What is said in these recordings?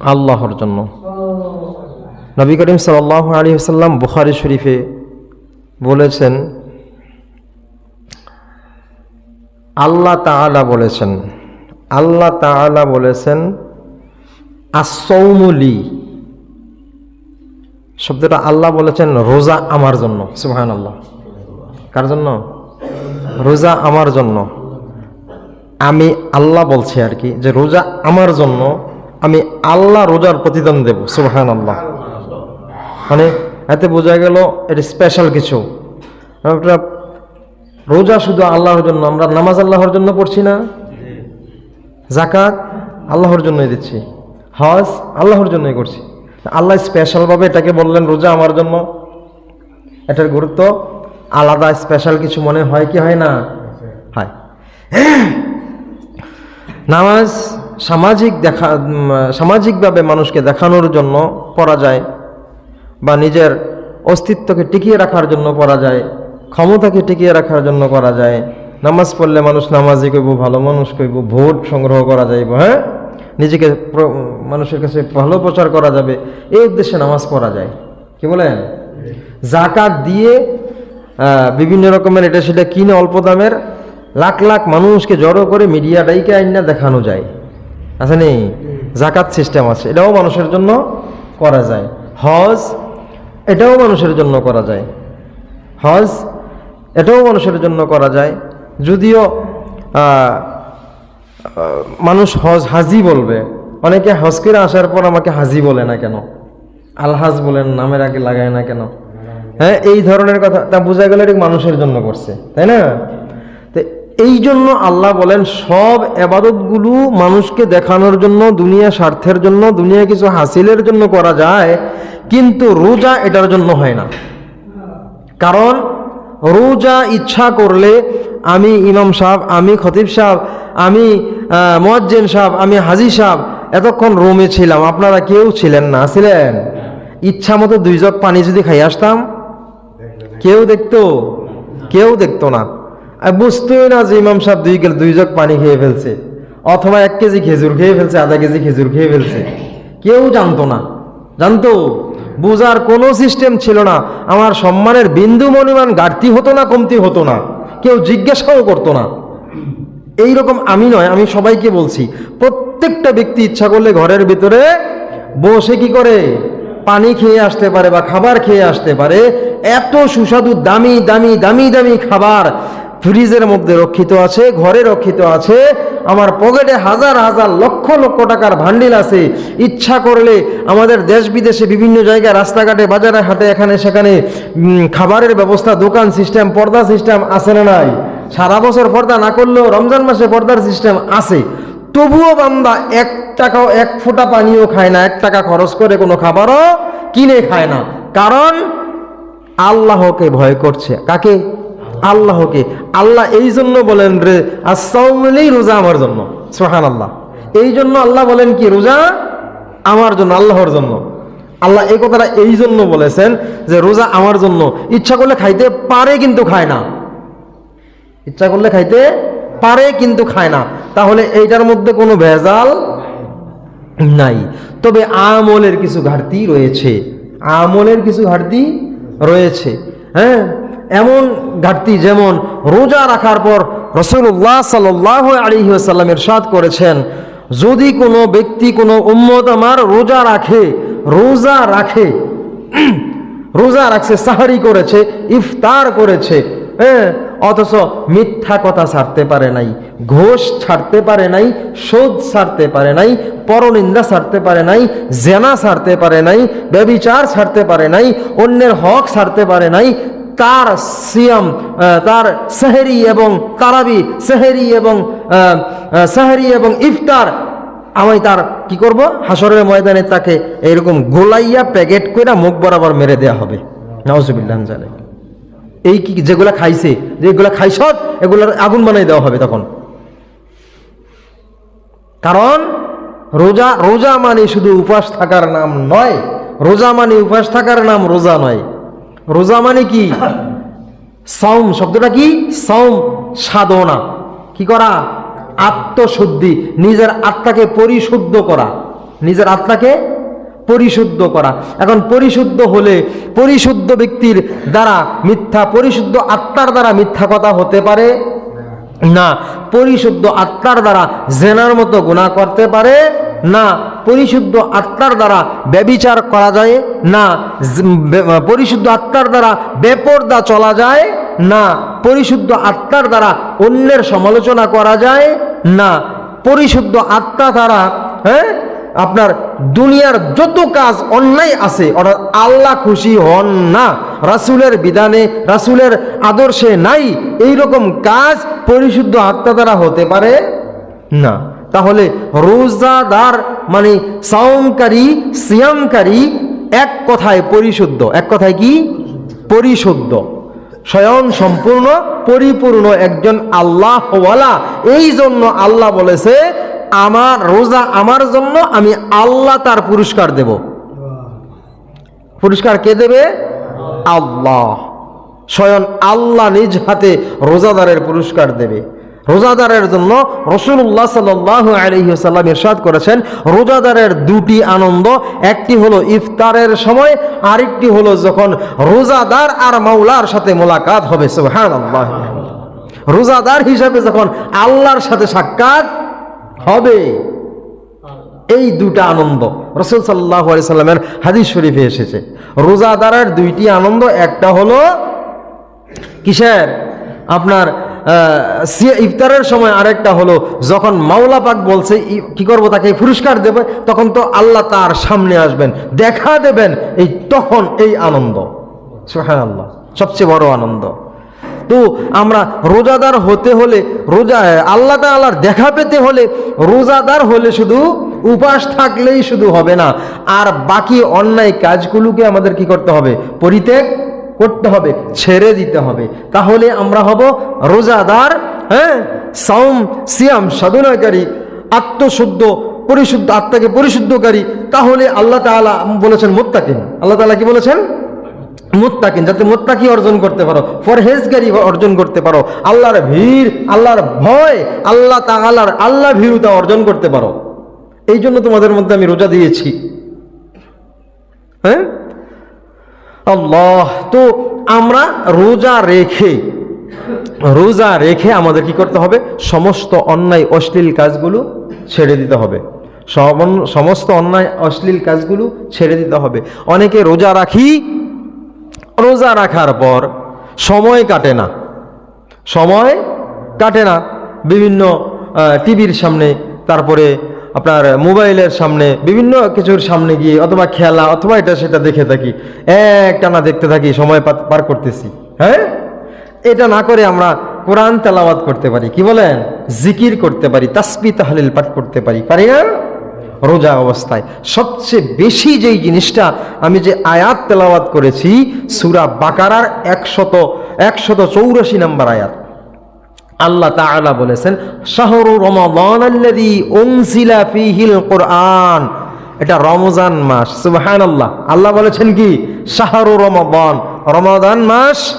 আল্লাহর জন্য। নবী করিম সাল আলী সাল্লাম বুখারি শরীফে বলেছেন, আল্লাহ তাআলা বলেছেন, আল্লাহ তাআলা বলেছেন আসৌমুলি শব্দটা আল্লাহ বলেছেন, রোজা আমার জন্য। সুহান আল্লাহ কার জন্য? রোজা আমার জন্য। আমি আল্লাহ বলছি আর কি, যে রোজা আমার জন্য আমি আল্লাহ রোজার প্রতিদান দেব সুবাহান আল্লাহ মানে এতে বোঝা গেল এটা স্পেশাল কিছু। রোজা শুধু আল্লাহর জন্য, আমরা নামাজ আল্লাহর জন্য পড়ছি না। জাকাত আল্লাহর জন্যই দিচ্ছি। হজ আল্লাহর জন্যই করছি। আল্লাহ স্পেশালভাবে এটাকে বললেন রোজা আমার জন্য। এটার গুরুত্ব আলাদা স্পেশাল কিছু মনে হয় কি হয় না? হয়। নামাজ সামাজিক দেখা সামাজিকভাবে মানুষকে দেখানোর জন্য পড়া যায় বা নিজের অস্তিত্বকে টিকিয়ে রাখার জন্য পড়া যায়, ক্ষমতাকে টিকিয়ে রাখার জন্য করা যায়, নামাজ পড়লে মানুষ নামাজি কইব, ভালো মানুষ কইব, ভোট সংগ্রহ করা যাইব হ্যাঁ? নিজেকে মানুষের কাছে ভালো প্রচার করা যাবে, এই উদ্দেশ্যে নামাজ পড়া যায়। কি বলেন? জাকাত দিয়ে বিভিন্ন রকমের এটা সেটা কিনে অল্প দামের, লাখ লাখ মানুষকে জড়ো করে মিডিয়া ডাইকে আইনা দেখানো যায়। আছে নি? জাকাত সিস্টেম আছে। এটাও মানুষের জন্য করা যায়। হজ এটাও মানুষের জন্য করা যায়। হজ এটাও মানুষের জন্য করা যায়। যদিও মানুষ হজ হাজি বলবে। অনেকে হজ করে আসার পর আমাকে হাজি বলে না কেন? আলহাজ বলেন নামের আগে লাগায় না কেন? হ্যাঁ এই ধরনের কথা তা বোঝা গেল এটা মানুষের জন্য করছে তাই না? এই জন্য আল্লাহ বলেন, সব এবাদতগুলো মানুষকে দেখানোর জন্য, দুনিয়া স্বার্থের জন্য, দুনিয়া কিছু হাসিলের জন্য করা যায়, কিন্তু রোজা এটার জন্য হয় না। কারণ রোজা ইচ্ছা করলে আমি ইমাম সাহেব, আমি খতিব সাহেব, আমি মোয়াজ্জেন সাহেব, আমি হাজি সাহেব এতক্ষণ রোমে ছিলাম। আপনারা কেউ ছিলেন না, ছিলেন? ইচ্ছা মতো দুই জগ পানি যদি খাই আসতাম? কেউ দেখতো? কেউ দেখতো না। আর বুঝতোই না যে ইমাম সাহেব দুই দুই জগ পানি খেয়ে ফেলছে, অথবা এক কেজি খেজুর খেয়ে ফেলছে, আধা কেজি খেজুর খেয়ে ফেলছে। কেউ জানতো না। জানতো? বোঝার কোনো সিস্টেম ছিল না। আমার সম্মানের বিন্দু মনিমান ঘাটতি হতো না, কমতি হতো না। কেউ জিজ্ঞাসাও করতো না। এই রকম আমি নয়, আমি সবাইকে বলছি, প্রত্যেকটা ব্যক্তি ইচ্ছা করলে ঘরের ভিতরে বসে কি করে? পানি খেয়ে আসতে পারে বা খাবার খেয়ে আসতে পারে। এত সুস্বাদু, দামি দামি দামি দামি খাবার ফ্রিজের মধ্যে রক্ষিত আছে, ঘরে রক্ষিত আছে। আমার পকেটে হাজার হাজার লক্ষ লক্ষ টাকার ভান্ডিল আছে। ইচ্ছা করলে আমাদের দেশ বিদেশে বিভিন্ন জায়গায় রাস্তাঘাটে বাজারে হাটে, এখানে সেখানে খাবারের ব্যবস্থা, দোকান সিস্টেম, পর্দা সিস্টেম আছে না নাই? সারা বছর পর্দা না করলেও রমজান মাসে পর্দার সিস্টেম আছে। তবুও বান্দা এক টাকাও, এক ফোঁটা পানিও খায় না, এক টাকা খরচ করে কোনো খাবারও কিনে খায় না। কারণ আল্লাহকে ভয় করছে। কাকে? আল্লাহকে। আল্লাহ এই জন্য বলেন রে আসাউমলেই রোজা আমার জন্য। সোহান আল্লাহ এই জন্য আল্লাহ বলেন কি, রোজা আমার জন্য, আল্লাহর জন্য। আল্লাহ এই কথাটা এই জন্য বলেছেন যে, রোজা আমার জন্য। ইচ্ছা করলে খাইতে পারে কিন্তু খায় না। ইচ্ছা করলে খাইতে পারে কিন্তু খায় না। তাহলে এইটার মধ্যে কোনো ভেজাল নাই। তবে আমলের কিছু ঘাটতি রয়েছে। আমলের কিছু ঘাটতি রয়েছে। হ্যাঁ? এমন ঘাটতি যেমন রোজা রাখার পর রসুল্লাহ সাল্লাহ আলিহাসাল্লাম এরশাদ করেছেন, যদি কোনো ব্যক্তি, কোনো উম্মত আমার রোজা রাখে রোজা রাখে, রোজা রাখছে, সাহারি করেছে, ইফতার করেছে হ্যাঁ অথচ মিথ্যা কথা ছাড়তে পারে নাই, ঘোষ ছাড়তে পারে নাই শোধ ছাড়তে পারে নাই, পরনিন্দা ছাড়তে পারে নাই, জেনা ছাড়তে পারে নাই, ব্যবিচার ছাড়তে পারে নাই, অন্যের হক ছাড়তে পারে নাই তার সিয়াম তার সেহেরি এবং তারাবি, সেহেরি এবং সেহেরি এবং ইফতার। আমি তার কি করব? হাসরের ময়দানে তাকে এইরকম গোলাইয়া প্যাকেট করে মুখ বরাবর মেরে দেওয়া হবে। নাউজুবিল্লাহ জানে এই কি যেগুলা খাইছে, যেগুলা খাইছ, এগুলার আগুন বানাই দেওয়া হবে তখন। কারণ রোজা রোজা মানে শুধু উপাস থাকার নাম নয়, রোজা মানে উপাস থাকার নাম রোজা নয়। রোজা মানে কি? সাউম শব্দটা কি? সাউম সাধনা। কি করা? আত্মশুদ্ধি। নিজের আত্মাকে পরিশুদ্ধ করা। নিজের আত্মাকে পরিশুদ্ধ করা। এখন পরিশুদ্ধ হলে পরিশুদ্ধ ব্যক্তির দ্বারা মিথ্যা, পরিশুদ্ধ আত্মার দ্বারা মিথ্যা কথা হতে পারে? না। পরিশুদ্ধ আত্মার দ্বারা জেনার মতো গুণা করতে পারে? না পরিশুদ্ধ আত্মার দ্বারা ব্যবিচার করা যায়, না পরিশুদ্ধ আত্মার দ্বারা বেপর্দা চলা যায়, না পরিশুদ্ধ আত্মার দ্বারা অন্যের সমালোচনা করা যায়, না পরিশুদ্ধ আত্মা দ্বারা হ্যাঁ আপনার দুনিয়ার যত কাজ অন্যায় আছে, অর্থাৎ আল্লাহ খুশি হন না, রাসুলের বিধানে, রাসুলের আদর্শে নাই এই রকম কাজ পরিশুদ্ধ আত্মা দ্বারা হতে পারে না। তাহলে রোজাদার মানে সাওমকারী, সিয়ামকারী এক কথায় পরিশুদ্ধ। এক কথায় কি? পরিশুদ্ধ। স্বয়ং সম্পূর্ণ, পরিপূর্ণ একজন আল্লাহওয়ালা। এই জন্য আল্লাহ বলেছে, আমার রোজা আমার জন্য, আমি আল্লাহ তার পুরস্কার দেব। পুরস্কার কে দেবে? আল্লাহ। স্বয়ং আল্লাহ নিজ হাতে রোজাদারের পুরস্কার দেবে। রোজাদারের জন্য রসুল্লাহ সাল্লাহ আলহিহাল্লাম ইরশাদ করেছেন, রোজাদারের দুটি আনন্দ, একটি হলো ইফতারের সময়, আরেকটি হলো যখন রোজাদার আর মাওলার সাথে মোলাকাত হবে রোজাদার হিসাবে যখন আল্লাহর সাথে সাক্ষাৎ হবে, এই দুটা আনন্দ রসুল সাল্লাহ সাল্লামের হাদিস শরীফে এসেছে। রোজাদারের দুইটি আনন্দ, একটা হলো কিসের? আপনার ইফতারের সময় আরেকটা হলো, যখন মাওলা পাক বলছে কি করব তাকে? পুরস্কার দেবে? তখন তো আল্লাহ তার সামনে আসবেন, দেখা দেবেন এই তখন এই আনন্দ। হ্যাঁ আল্লাহ সবচেয়ে বড় আনন্দ। তো আমরা রোজাদার হতে হলে, রোজা, আল্লাহ তাআলার দেখা পেতে হলে, রোজাদার হলে শুধু উপাস থাকলেই শুধু হবে না। আর বাকি অন্যায় কাজগুলোকে আমাদের কি করতে হবে? পরিত্যাগ করতে হবে, ছেড়ে দিতে হবে। তাহলে আমরা হব রোজাদার হ্যাঁ? সাউম, সিয়াম, সাধনাকারী, আত্মশুদ্ধ, পরিশুদ্ধ, আত্মাকে পরিশুদ্ধকারী। তাহলে আল্লাহ তাআলা বলেছেন মোত্তাকিন। আল্লাহ তাআলা কি বলেছেন? মুত্তাকিন, যাতে মুত্তাকি অর্জন করতে পারো ফরহেজগারি অর্জন করতে পারো, আল্লাহর ভিড়, আল্লাহর ভয়, আল্লাহ তাআলার আল্লাহ ভীরুতা অর্জন করতে পারো। এই জন্য তোমাদের মধ্যে আমি রোজা দিয়েছি। হ্যাঁ? আল্লাহ, তো আমরা রোজা রেখে রোজা রেখে আমাদের কি করতে হবে? সমস্ত অন্যায়, অশ্লীল কাজগুলো ছেড়ে দিতে হবে। সমস্ত অন্যায়, অশ্লীল কাজগুলো ছেড়ে দিতে হবে। অনেকে রোজা রাখি, রোজা রাখার পর সময় কাটে না। সময় কাটে না। বিভিন্ন টিভির সামনে তারপরে আপনার মোবাইলের সামনে, বিভিন্ন কিছুর সামনে গিয়ে অথবা খেলা অথবা এটা সেটা দেখে থাকি। এক টানা দেখতে থাকি, সময় পার করতেছি। হ্যাঁ? এটা না করে আমরা কোরআন তেলাওয়াত করতে পারি। কি বলেন? জিকির করতে পারি, তাসবি তাহলিল পাঠ করতে পারি। পারি না? রোজা অবস্থায়। সবচেয়ে বেশি যেই জিনিসটা আমি যে আয়াত তেলাওয়াত করেছি, সুরা বাকারার একশত একশত চৌরাশি নম্বর আয়াত। আল্লাহ তাআলা বলেছেন শাহরু রমাদান আল্লাযী উনজিলা ফীহিল কোরআন। এটা রমজান মাস সুবহানাল্লাহ। আল্লাহ বলেছেন কি? শাহরু রমাদান। রমাদান মাস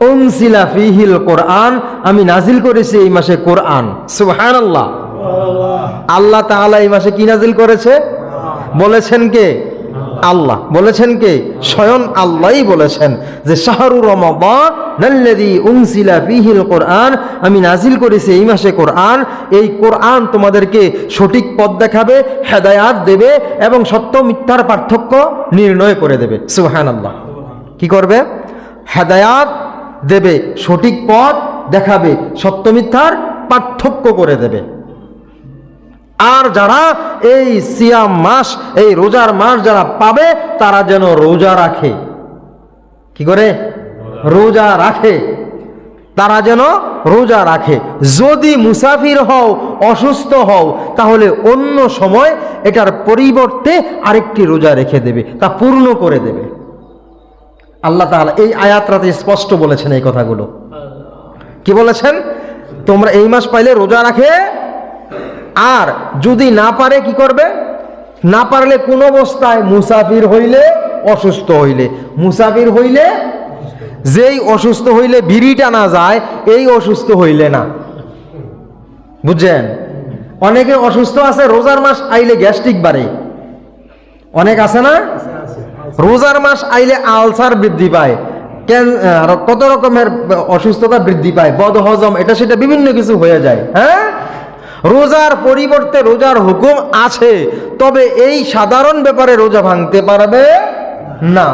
উনজিলা ফীহিল কোরআন। আমি নাজিল করেছি এই মাসে কোরআন। সুবহানাল্লাহ। আল্লাহ তাআলা এই মাসে কি নাজিল করেছে? বলেছেন কে? আল্লাহ। বলেছেন কে? স্বয়ং আল্লাহই বলেছেন যে, শাহরু কোরআন। আমি নাজিল করেছি এই মাসে কোরআন। এই কোরআন তোমাদেরকে সঠিক পথ দেখাবে, হেদায়াত দেবে এবং সত্য মিথ্যার পার্থক্য নির্ণয় করে দেবে। সুহান আল্লাহ কি করবে? হেদায়াত দেবে, সঠিক পথ দেখাবে, সত্য মিথ্যার পার্থক্য করে দেবে। আর যারা এই সিয়াম মাস, এই রোজার মাস যারা পাবে, তারা যেন রোজা রাখে। কি করে? রোজা রাখে। তারা যেন রোজা রাখে। যদি মুসাফির হও, অসুস্থ হও, তাহলে অন্য সময় এটার পরিবর্তে আরেকটি রোজা রেখে দেবে, তা পূর্ণ করে দেবে। আল্লাহ তাআলা এই আয়াতটাতে স্পষ্ট বলেছেন এই কথাগুলো। কি বলেছেন? তোমরা এই মাস পাইলে রোজা রাখে আর যদি না পারে কি করবে? না পারলে কোন অবস্থায় মুসাফির হইলে অসুস্থ হইলে। মুসাফির হইলে যেই অসুস্থ হইলে বিড়ি টানা যায়, এই অসুস্থ হইলে না। বুঝছেন? অনেকে অসুস্থ আছে, রোজার মাস আইলে গ্যাস্ট্রিক বাড়ে। অনেক আছে না? রোজার মাস আইলে আলসার বৃদ্ধি পায়। কত রকমের অসুস্থতা বৃদ্ধি পায়? বদহজম, এটা সেটা বিভিন্ন কিছু হয়ে যায়। হ্যাঁ? রোজার পরিবর্তে রোজার হুকুম আছে, তবে এই সাধারণ ব্যাপারে রোজা ভাঙতে পারবে না।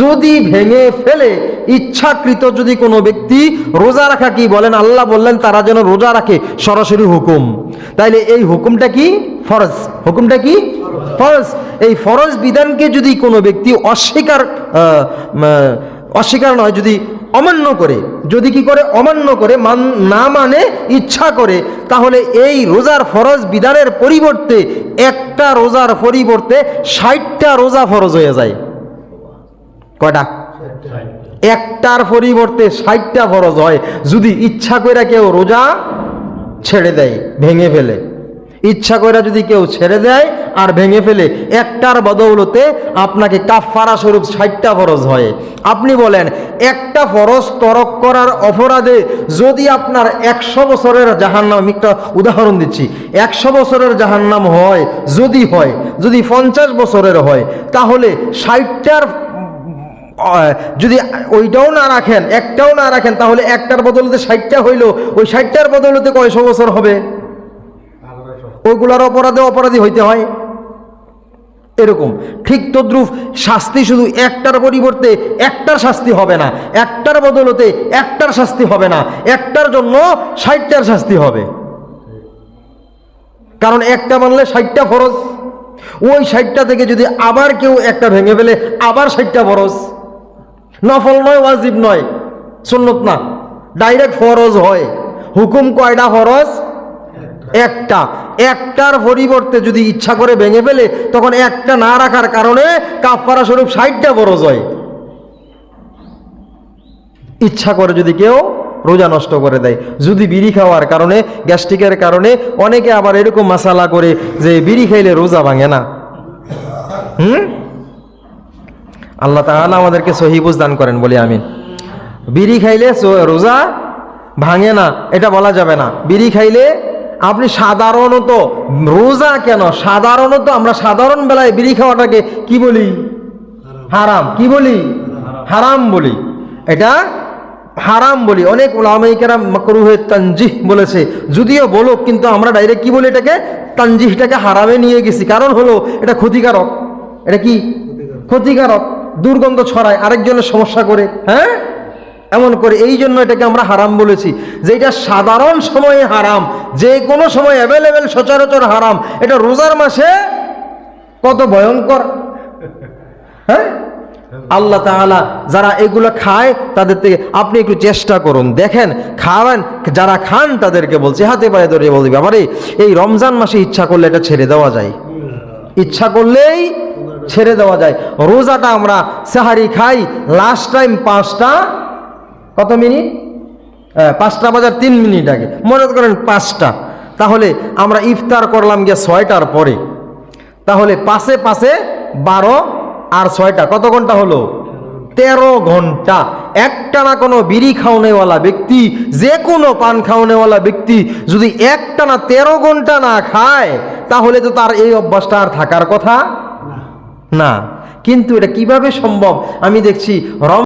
যদি ভেঙে ফেলে, ইচ্ছাকৃত যদি কোনো ব্যক্তি রোজা রাখা কি বলেন? আল্লাহ বললেন, তারা যেন রোজা রাখে, সরাসরি হুকুম। তাইলে এই হুকুমটা কি? ফরজ। হুকুমটা কি? ফরজ। এই ফরজ বিধানকে যদি কোনো ব্যক্তি অস্বীকার অস্বীকার নয়, যদি অমান্য করে। যদি কি করে অমান্য করে, মান, না মানে ইচ্ছা করে, তাহলে এই রোজার ফরজ বিধানের পরিবর্তে একটা রোজার পরিবর্তে ষাটটা রোজা ফরজ হয়ে যায়। কয়টা? একটার পরিবর্তে ষাটটা ফরজ হয়। যদি ইচ্ছা করে কেউ রোজা ছেড়ে দেয়, ভেঙে ফেলে। ইচ্ছা করে যদি কেউ ছেড়ে দেয় আর ভেঙে ফেলে, একটার বদৌলতে আপনাকে কাফারা স্বরূপ ষাটটা ফরজ হয়। আপনি বলেন, একটা ফরজ তরক করার অপরাধে যদি আপনার একশো বছরের জাহান্নাম, আমি একটা উদাহরণ দিচ্ছি, একশো বছরের জাহান্নাম হয়, যদি হয়, যদি পঞ্চাশ বছরের হয়, তাহলে ষাটটার যদি ওইটাও না রাখেন, একটাও না রাখেন, তাহলে একটার বদলতে ষাটটা হইল, ওই ষাটটার বদলতে কয়শো বছর হবে? ওইগুলার অপরাধে অপরাধী হইতে হয়। এরকম। ঠিক তদ্রুপ শাস্তি শুধু একটার পরিবর্তে একটার শাস্তি হবে না। একটার বদলতে একটার শাস্তি হবে না। একটার জন্য ষাটটার শাস্তি হবে। কারণ একটা মানলে ষাটটা ফরজ। ওই ষাটটা থেকে যদি আবার কেউ একটা ভেঙে ফেলে, আবার ষাটটা ফরজ। নফল নয়, ওয়াজিব নয়। সুন্নত না। ডাইরেক্ট ফরজ হয়। হুকুম কয়টা ফরজ? একটা, একটার পরিবর্তে যদি ইচ্ছা করে ভেঙে ফেলে, তখন একটা না রাখার কারণে কাপড়া স্বরূপ ষাটটা ফরজ হয়। ইচ্ছা করে যদি কেউ রোজা নষ্ট করে দেয়, যদি বিড়ি খাওয়ার কারণে, গ্যাস্ট্রিকের কারণে, অনেকে আবার এরকম মশালা করে যে বিড়ি খাইলে রোজা ভাঙে না। হুম? আল্লাহ তাআলা আমাদেরকে সহিবুজ দান করেন, বলি আমিন। বিড়ি খাইলে রোজা ভাঙে না, এটা বলা যাবে না। বিড়ি খাইলে আপনি সাধারণত রোজা কেন? সাধারণত আমরা সাধারণ বেলায় বিড়ি খাওয়াটাকে কি বলি? হারাম। কি বলি? হারাম বলি। এটা হারাম বলি। অনেক ওলামাইকেরা মাকরুহে তানজিহ বলেছে। যদিও বলো কিন্তু আমরা ডাইরেক্ট কি বলি এটাকে? তানজিহটাকে হারামে নিয়ে গেছি। কারণ হলো, এটা ক্ষতিকারক। এটা কি? ক্ষতিকারক। দুর্গন্ধ ছড়ায়, আরেকজনের সমস্যা করে। হ্যাঁ? এমন করে, এই জন্য এটাকে আমরা হারাম বলেছি। যে এটা সাধারণ সময়ে হারাম, যে কোনো সময় অ্যাভেলেবেল সচরাচর হারাম। এটা রোজার মাসে কত ভয়ঙ্কর। হ্যাঁ? আল্লাহ তাআলা যারা এগুলো খায়, তাদের থেকে আপনি একটু চেষ্টা করুন। দেখেন, খাওয়ান, যারা খান, তাদেরকে বলছে, হাতে পায়ে ধরে বলবে বাবারে এই রমজান মাসে ইচ্ছা করলে এটা ছেড়ে দেওয়া যায়। ইচ্ছা করলেই ছেড়ে দেওয়া যায়। রোজাটা আমরা সাহারি খাই লাস্ট টাইম পাঁচটা কত মিনিট? হ্যাঁ, পাঁচটা বাজার তিন মিনিট আগে। মনে করেন পাঁচটা। তাহলে আমরা ইফতার করলাম গিয়ে ছয়টার পরে। তাহলে পাশে পাশে বারো আর ছয়টা। কত ঘণ্টা হলো? তেরো ঘণ্টা। একটানা কোনো বিড়ি খাওয়ানেওয়ালা ব্যক্তি যে কোনো পান খাওয়ানেওয়ালা ব্যক্তি যদি একটানা তেরো ঘণ্টা না খায় তাহলে তো তার এই অভ্যাসটা আর থাকার কথা না। কিন্তু এটা কীভাবে সম্ভব? আমি দেখছি রম